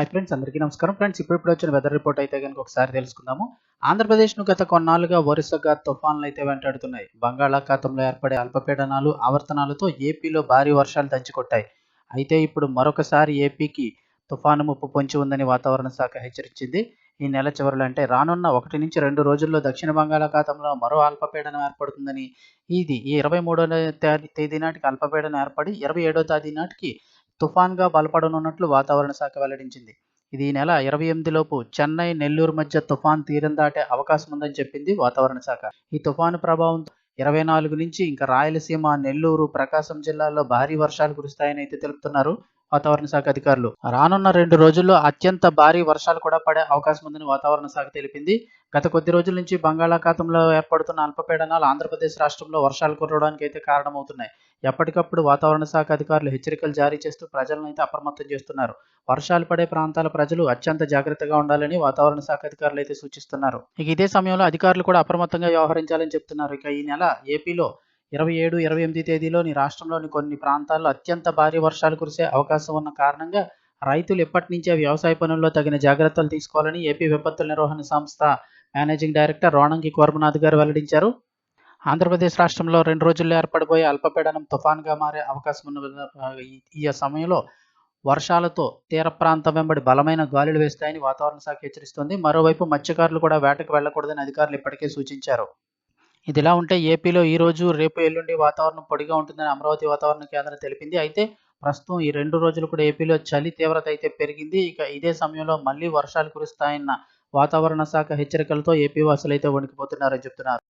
Hi friends అందరికీ నమస్కారం. Friends ఇప్పుడు ఇప్పుడు వచ్చిన వెదర్ రిపోర్ట్ అయితే కనుక ఒకసారి తెలుసుకుందాము. ఆంధ్రప్రదేశ్ను గత కొన్నాళ్ళుగా వరుసగా తుఫాన్లు అయితే వెంటాడుతున్నాయి. బంగాళాఖాతంలో ఏర్పడే అల్పపీడనాలు ఆవర్తనాలతో ఏపీలో భారీ వర్షాలు దంచుకొట్టాయి. అయితే ఇప్పుడు మరొకసారి ఏపీకి తుఫాను ముప్పు పొంచి ఉందని వాతావరణ శాఖ హెచ్చరించింది. ఈ నెల చివరిలో అంటే రానున్న ఒకటి నుంచి రెండు రోజుల్లో దక్షిణ బంగాళాఖాతంలో మరో అల్పపీడనం ఏర్పడుతుందని ఇది ఈ ఇరవై మూడో తేదీ నాటికి అల్పపీడనం ఏర్పడి ఇరవై ఏడో తేదీ నాటికి తుఫాన్గా బలపడనున్నట్లు వాతావరణ శాఖ వెల్లడించింది. ఇది ఈ నెల ఇరవై ఎనిమిదిలోపు చెన్నై నెల్లూరు మధ్య తుఫాన్ తీరం దాటే అవకాశం ఉందని చెప్పింది వాతావరణ శాఖ. ఈ తుఫాను ప్రభావంతో ఇరవై నాలుగు నుంచి ఇంకా రాయలసీమ నెల్లూరు ప్రకాశం జిల్లాల్లో భారీ వర్షాలు కురుస్తాయని అయితే తెలుపుతున్నారు. వాతావరణ శాఖ అధికారులు. రానున్న రెండు రోజుల్లో అత్యంత భారీ వర్షాలు కూడా పడే అవకాశం ఉందని వాతావరణ శాఖ తెలిపింది. గత కొద్ది రోజుల నుంచి బంగాళాఖాతంలో ఏర్పడుతున్న అల్పపీడనాలు ఆంధ్రప్రదేశ్ రాష్ట్రంలో వర్షాలు కురవడానికి అయితే కారణమవుతున్నాయి. ఎప్పటికప్పుడు వాతావరణ శాఖ అధికారులు హెచ్చరికలు జారీ చేస్తూ ప్రజలను అయితే అప్రమత్తం చేస్తున్నారు. వర్షాలు పడే ప్రాంతాల ప్రజలు అత్యంత జాగ్రత్తగా ఉండాలని వాతావరణ శాఖ అధికారులు అయితే సూచిస్తున్నారు. ఇక ఇదే సమయంలో అధికారులు కూడా అప్రమత్తంగా వ్యవహరించాలని చెప్తున్నారు. ఇక ఈ నెల ఏపీలో ఇరవై ఏడు ఇరవై ఎనిమిది తేదీలోని రాష్ట్రంలోని కొన్ని ప్రాంతాల్లో అత్యంత భారీ వర్షాలు కురిసే అవకాశం ఉన్న కారణంగా రైతులు ఎప్పటి నుంచే వ్యవసాయ పనుల్లో తగిన జాగ్రత్తలు తీసుకోవాలని ఏపీ విపత్తుల నిర్వహణ సంస్థ మేనేజింగ్ డైరెక్టర్ రోణంగి కోర్మనాథ్ గారు వెల్లడించారు. ఆంధ్రప్రదేశ్ రాష్ట్రంలో రెండు రోజుల్లో ఏర్పడబోయే అల్పపీడనం తుఫాన్గా మారే అవకాశం ఉన్న ఈ సమయంలో వర్షాలతో తీర ప్రాంతం వెంబడి బలమైన గాలులు వేస్తాయని వాతావరణ శాఖ హెచ్చరిస్తోంది. మరోవైపు మత్స్యకారులు కూడా వేటకు వెళ్ళకూడదని అధికారులు ఇప్పటికే సూచించారు. ఇదిలా ఉంటే ఏపీలో ఈ రోజు రేపు ఎల్లుండి వాతావరణం పొడిగా ఉంటుందని అమరావతి వాతావరణ కేంద్రం తెలిపింది. అయితే ప్రస్తుతం ఈ రెండు రోజులు కూడా ఏపీలో చలి తీవ్రత అయితే పెరిగింది. ఇక ఇదే సమయంలో మళ్ళీ వర్షాలు కురుస్తాయన్న వాతావరణ శాఖ హెచ్చరికలతో ఏపీ వాసులు అయితే వణికిపోతున్నారని చెప్తున్నారు.